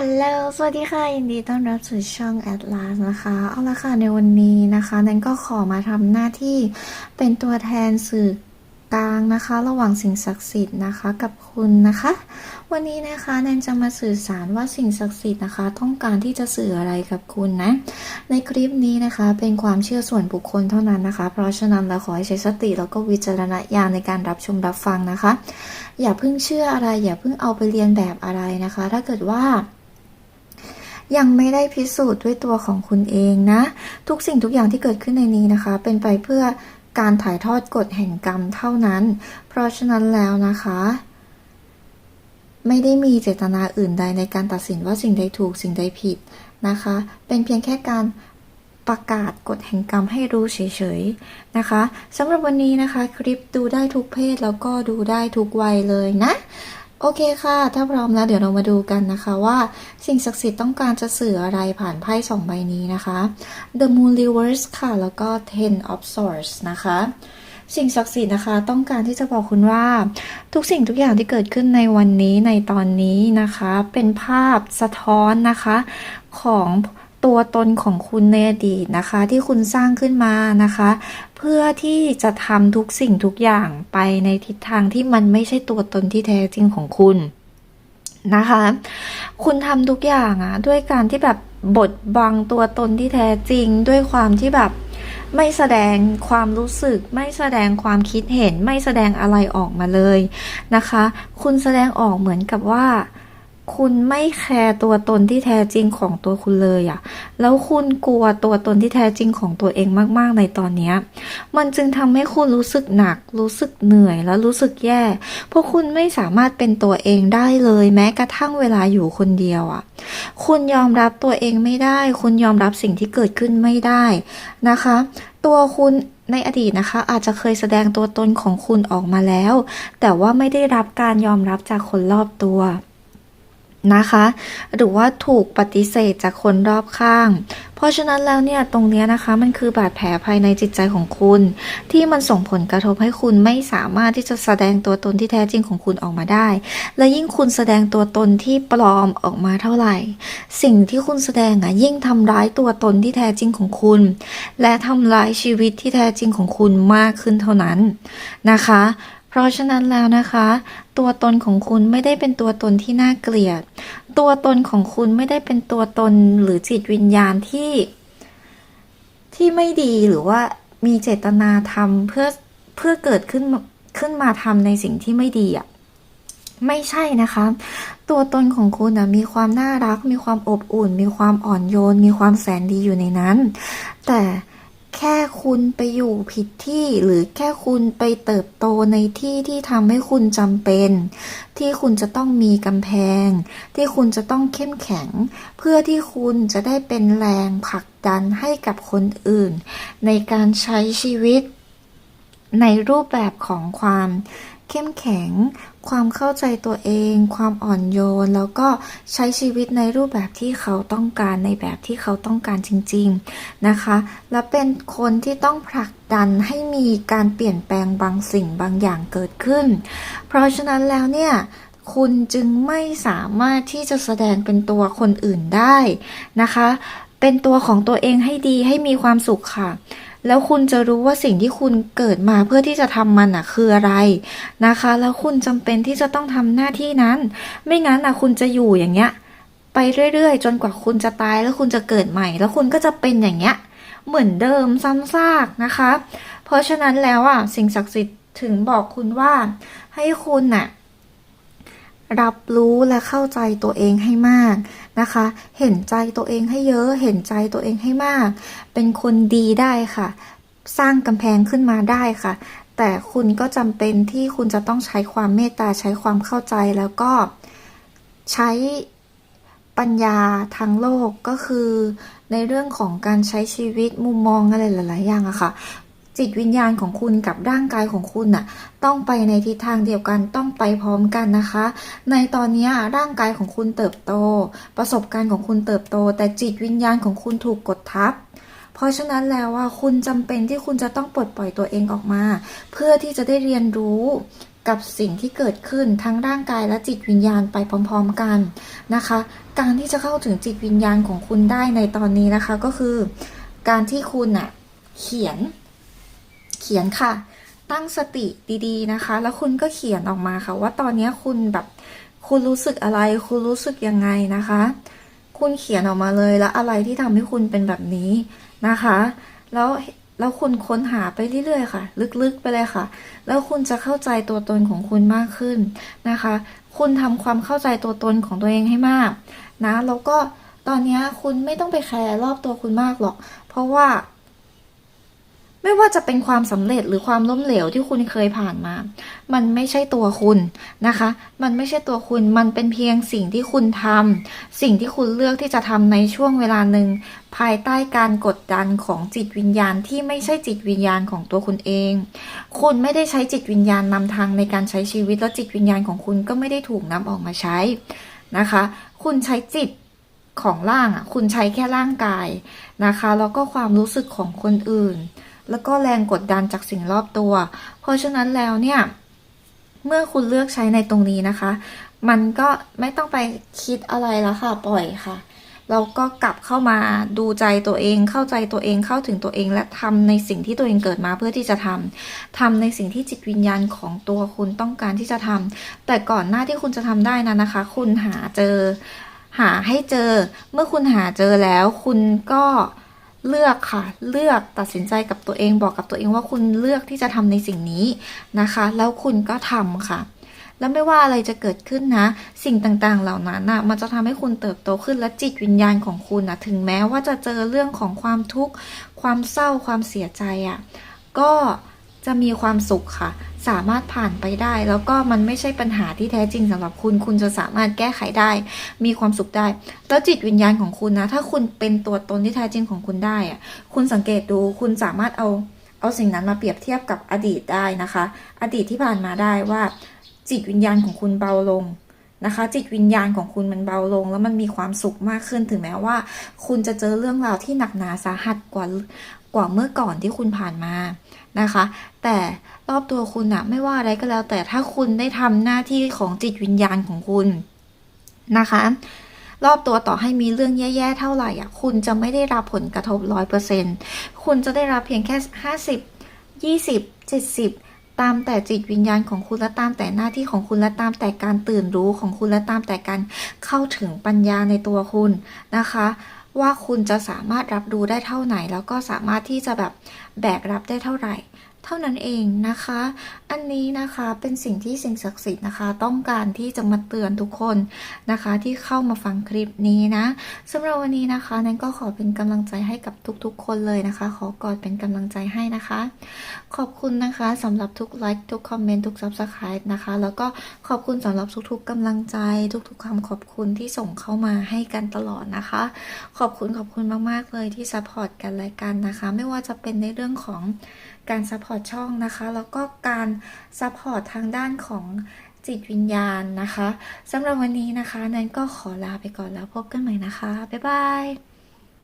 อัลโหล สวัสดีค่ะ ยินดีต้อนรับสู่ช่อง Atlas นะคะ เอาละค่ะ ในวันนี้นะคะ แนนก็ขอมาทำหน้าที่เป็นตัวแทนสื่อกลางนะคะ ระหว่างสิ่งศักดิ์สิทธิ์นะคะกับคุณนะคะ วันนี้นะคะแนนจะมาสื่อสารว่าสิ่งศักดิ์สิทธิ์นะคะ ต้องการที่จะสื่ออะไรกับคุณนะ ในคลิปนี้นะคะ เป็นความเชื่อส่วนบุคคลเท่านั้นนะคะ เพราะฉะนั้นเราขอให้ใช้สติแล้วก็วิจารณญาณในการรับชมรับฟังนะคะ อย่าเพิ่งเชื่ออะไร อย่าเพิ่งเอาไปเรียนแบบอะไรนะคะ ถ้าเกิดว่า ยังไม่ได้พิสูจน์ด้วยตัวของคุณเองนะ ทุกสิ่งทุกอย่างที่เกิดขึ้นในนี้นะคะ เป็นไปเพื่อการถ่ายทอดกฎแห่งกรรมเท่านั้น เพราะฉะนั้นแล้วนะคะ ไม่ได้มีเจตนาอื่นใดในการตัดสินว่าสิ่งใดถูกสิ่งใดผิดนะคะ เป็นเพียงแค่การประกาศกฎแห่งกรรมให้รู้เฉยๆนะคะสำหรับวันนี้นะคะ คลิปดูได้ทุกเพศแล้วก็ดูได้ทุกวัยเลยนะ โอเคค่ะ ถ้าพร้อมแล้วเดี๋ยวเรามาดูกันนะคะว่าสิ่งศักดิ์สิทธิ์ต้องการจะสื่ออะไรผ่านไพ่สองใบนี้นะคะ The Moon Reverse ค่ะ แล้วก็ Ten of Swords นะคะ สิ่งศักดิ์สิทธิ์นะคะ ต้องการที่จะบอกคุณว่า ทุกสิ่งทุกอย่างที่เกิดขึ้นในวันนี้ในตอนนี้นะคะ เป็นภาพสะท้อนนะคะของตัวตนของคุณในอดีตนะคะ ที่คุณสร้างขึ้นมานะคะ เพื่อที่จะทำทุกสิ่งทุกอย่างไปในทิศทางที่มันไม่ใช่ตัวตนที่แท้จริงของคุณนะคะ คุณทำทุกอย่างอะด้วยการที่แบบบดบังตัวตนที่แท้จริง ด้วยความที่แบบไม่แสดงความรู้สึก ไม่แสดงความคิดเห็น ไม่แสดงอะไรออกมาเลยนะคะ คุณแสดงออกเหมือนกับว่า คุณไม่แคร์ตัวตนที่แท้จริงของตัวคุณเลยอะแล้วคุณกลัวตัวตนที่แท้จริงของตัวเองมากๆในตอนเนี้ยมันจึงทำให้คุณรู้สึกหนัก รู้สึกเหนื่อย แล้วรู้สึกแย่ เพราะคุณไม่สามารถเป็นตัวเองได้เลย แม้กระทั่งเวลาอยู่คนเดียวอะคุณยอมรับตัวเองไม่ได้ คุณยอมรับสิ่งที่เกิดขึ้นไม่ได้นะคะ ตัวคุณในอดีตนะคะ อาจจะเคยแสดงตัวตนของคุณออกมาแล้ว แต่ว่าไม่ได้รับการยอมรับจากคนรอบตัว นะคะ หรือว่าถูกปฏิเสธจากคนรอบข้าง เพราะฉะนั้นแล้วเนี่ยตรงนี้นะคะมันคือบาดแผลภายในจิตใจของคุณ ที่มันส่งผลกระทบให้คุณไม่สามารถที่จะแสดงตัวตนที่แท้จริงของคุณออกมาได้ และยิ่งคุณแสดงตัวตนที่ปลอมออกมาเท่าไหร่ สิ่งที่คุณแสดงอะยิ่งทำร้ายตัวตนที่แท้จริงของคุณ และทำร้ายชีวิตที่แท้จริงของคุณมากขึ้นเท่านั้นนะคะ เพราะฉะนั้นแล้วนะคะ ตัวตนของคุณไม่ได้เป็นตัวตนที่น่าเกลียด ตัวตนของคุณไม่ได้เป็นตัวตนหรือจิตวิญญาณที่ที่ไม่ดีหรือว่ามีเจตนาทำเพื่อเพื่อเกิดขึ้นขึ้นมาทำในสิ่งที่ไม่ดีอะไม่ใช่นะคะ ตัวตนของคุณนะมีความน่ารัก มีความอบอุ่น มีความอ่อนโยน มีความแสนดีอยู่ในนั้น แต่ แค่คุณไปอยู่ผิดที่หรือแค่คุณไปเติบโตในที่ที่ทำให้คุณจำเป็น ที่คุณจะต้องมีกำแพง ที่คุณจะต้องเข้มแข็ง เพื่อที่คุณจะได้เป็นแรงผลักดันให้กับคนอื่น ในการใช้ชีวิต ในรูปแบบของความ เข้มแข็ง ความเข้าใจตัวเอง ความอ่อนโยน แล้วก็ใช้ชีวิตในรูปแบบที่เขาต้องการในแบบที่เขาต้องการจริง ๆนะคะ และเป็นคนที่ต้องผลักดันให้มีการเปลี่ยนแปลงบางสิ่งบางอย่างเกิดขึ้น เพราะฉะนั้นแล้วเนี่ยคุณจึงไม่สามารถที่จะแสดงเป็นตัวคนอื่นได้นะคะ เป็นตัวของตัวเองให้ดีให้มีความสุขค่ะ แล้วคุณจะรู้ว่าสิ่งที่คุณเกิดมาเพื่อที่จะทำมันอะคืออะไรนะคะ แล้วคุณจำเป็นที่จะต้องทำหน้าที่นั้น ไม่งั้นอะคุณจะอยู่อย่างเงี้ย ไปเรื่อยๆ จนกว่าคุณจะตายแล้วคุณจะเกิดใหม่ แล้วคุณก็จะเป็นอย่างเงี้ย เหมือนเดิมซ้ำซากนะคะ เพราะฉะนั้นแล้วอะสิ่งศักดิ์สิทธิ์ถึงบอกคุณว่าให้คุณน่ะ รับรู้และเข้าใจตัวเองให้มากนะคะ เห็นใจตัวเองให้เยอะ เห็นใจตัวเองให้มาก เป็นคนดีได้ค่ะ สร้างกำแพงขึ้นมาได้ค่ะ แต่คุณก็จำเป็นที่คุณจะต้องใช้ความเมตตาใช้ความเข้าใจแล้วก็ใช้ปัญญาทางโลกก็คือในเรื่องของการใช้ชีวิตมุมมองอะไรหลาย ๆ อย่างอะค่ะ จิตวิญญาณของคุณกับร่างกายของคุณน่ะ ต้องไปในทิศทางเดียวกันต้องไปพร้อมกันนะคะ ในตอนนี้ร่างกายของคุณเติบโต ประสบการณ์ของคุณเติบโต แต่จิตวิญญาณของคุณถูกกดทับเพราะฉะนั้นแล้วว่าคุณจำเป็นที่คุณจะต้องปลดปล่อยตัวเองออกมา เพื่อที่จะได้เรียนรู้กับสิ่งที่เกิดขึ้นทั้งร่างกายและจิตวิญญาณไปพร้อมๆกันนะคะ การที่จะเข้าถึงจิตวิญญาณของคุณได้ในตอนนี้นะคะก็คือ การที่คุณอะเขียน เขียนค่ะ ตั้งสติดีๆนะคะ แล้วคุณก็เขียนออกมาค่ะ ว่าตอนนี้คุณแบบ คุณรู้สึกอะไร คุณรู้สึกยังไงนะคะ คุณเขียนออกมาเลยแล้วอะไรที่ทำให้คุณเป็นแบบนี้นะคะ แล้วแล้วคุณค้นหาไปเรื่อยๆค่ะ ลึกๆไปเลยค่ะ แล้วคุณจะเข้าใจตัวตนของคุณมากขึ้นนะคะ คุณทำความเข้าใจตัวตนของตัวเองให้มากนะแล้วก็ตอนนี้คุณไม่ต้องไปแคร์รอบตัวคุณมากหรอก เพราะว่า ไม่ว่าจะเป็นความสำเร็จหรือความล้มเหลวที่คุณเคยผ่านมา มันไม่ใช่ตัวคุณนะคะ มันไม่ใช่ตัวคุณ มันเป็นเพียงสิ่งที่คุณทำสิ่งที่คุณเลือกที่จะทำในช่วงเวลาหนึ่ง ภายใต้การกดดันของจิตวิญญาณที่ไม่ใช่จิตวิญญาณของตัวคุณเอง คุณไม่ได้ใช้จิตวิญญาณนำทางในการใช้ชีวิต แล้วจิตวิญญาณของคุณก็ไม่ได้ถูกนำออกมาใช้นะคะ คุณใช้จิตของร่างอะ คุณใช้แค่ร่างกายนะคะ แล้วก็ความรู้สึกของคนอื่น แล้วก็แรงกดดันจากสิ่งรอบตัว เพราะฉะนั้นแล้วเนี่ย เมื่อคุณเลือกใช้ในตรงนี้นะคะ มันก็ไม่ต้องไปคิดอะไรแล้วค่ะ ปล่อยค่ะ เราก็กลับเข้ามาดูใจตัวเอง เข้าใจตัวเอง เข้าถึงตัวเอง และทำในสิ่งที่ตัวเองเกิดมาเพื่อที่จะทำทำในสิ่งที่จิตวิญญาณของตัวคุณต้องการที่จะทำแต่ก่อนหน้าที่คุณจะทำได้นั้นนะคะ คุณหาเจอ หาให้เจอ เมื่อคุณหาเจอแล้ว คุณก็ เลือกค่ะ เลือกตัดสินใจกับตัวเองบอกกับตัวเองว่าคุณเลือกที่จะทำในสิ่งนี้นะคะ แล้วคุณก็ทำค่ะ แล้วไม่ว่าอะไรจะเกิดขึ้นนะ สิ่งต่างๆเหล่านั้นน่ะมันจะทำให้คุณเติบโตขึ้นและจิตวิญญาณของคุณนะถึงแม้ว่าจะเจอเรื่องของความทุกข์ความเศร้าความเสียใจอะ่ะก็ จะมีความสุขค่ะ สามารถผ่านไปได้ แล้วก็มันไม่ใช่ปัญหาที่แท้จริงสำหรับคุณ คุณจะสามารถแก้ไขได้ มีความสุขได้ แล้วจิตวิญญาณของคุณนะ ถ้าคุณเป็นตัวตนที่แท้จริงของคุณได้อะคุณสังเกตดู คุณสามารถเอา เอาสิ่งนั้นมาเปรียบเทียบกับอดีตได้นะคะ อดีตที่ผ่านมาได้ว่า จิตวิญญาณของคุณเบาลงนะคะ จิตวิญญาณของคุณมันเบาลง แล้วมันมีความสุขมากขึ้นถึงแม้ว่า คุณจะเจอเรื่องราวที่หนักหนาสาหัสกว่ากว่าเมื่อก่อนที่คุณผ่านมา นะคะ แต่รอบตัวคุณอะไม่ว่าอะไรก็แล้ว แต่ถ้าคุณได้ทำหน้าที่ของจิตวิญญาณของคุณนะคะ รอบตัวต่อให้มีเรื่องแย่ๆเท่าไหร่อะคุณจะไม่ได้รับผลกระทบร้อยเปอร์เซ็นคุณจะได้รับเพียงแค่ห้าสิบยี่สิบเจ็ดสิบตามแต่จิตวิญญาณของคุณและตามแต่หน้าที่ของคุณและตามแต่การตื่นรู้ของคุณและตามแต่การเข้าถึงปัญญาในตัวคุณนะคะว่าคุณจะสามารถรับรู้ได้เท่าไหน แล้วก็สามารถที่จะแบบแบกรับได้เท่าไหร่ เท่านั้นเองนะคะ อันนี้นะคะเป็นสิ่งที่สิ่งศักดิ์สิทธิ์นะคะ ต้องการที่จะมาเตือนทุกคนนะคะ ที่เข้ามาฟังคลิปนี้นะสำหรับวันนี้นะคะ นั้นก็ขอเป็นกำลังใจให้กับทุกๆ คนเลยนะคะ ขอกอดเป็นกำลังใจให้นะคะ ขอบคุณนะคะสำหรับทุกไลค์ทุกคอมเมนต์ทุก subscribe นะคะ แล้วก็ขอบคุณสำหรับทุกๆกำลังใจ ทุกๆคำขอบคุณที่ส่งเข้ามาให้กันตลอดนะคะ ขอบคุณขอบคุณมากๆเลยที่ซัพพอร์ตกันและกันนะคะ ไม่ว่าจะเป็นในเรื่องของ การซัพพอร์ตช่องนะคะ แล้วก็การซัพพอร์ตทางด้านของจิตวิญญาณนะคะสำหรับวันนี้นะคะ นั้นก็ขอลาไปก่อนแล้วพบกันใหม่นะคะ บ๊ายบาย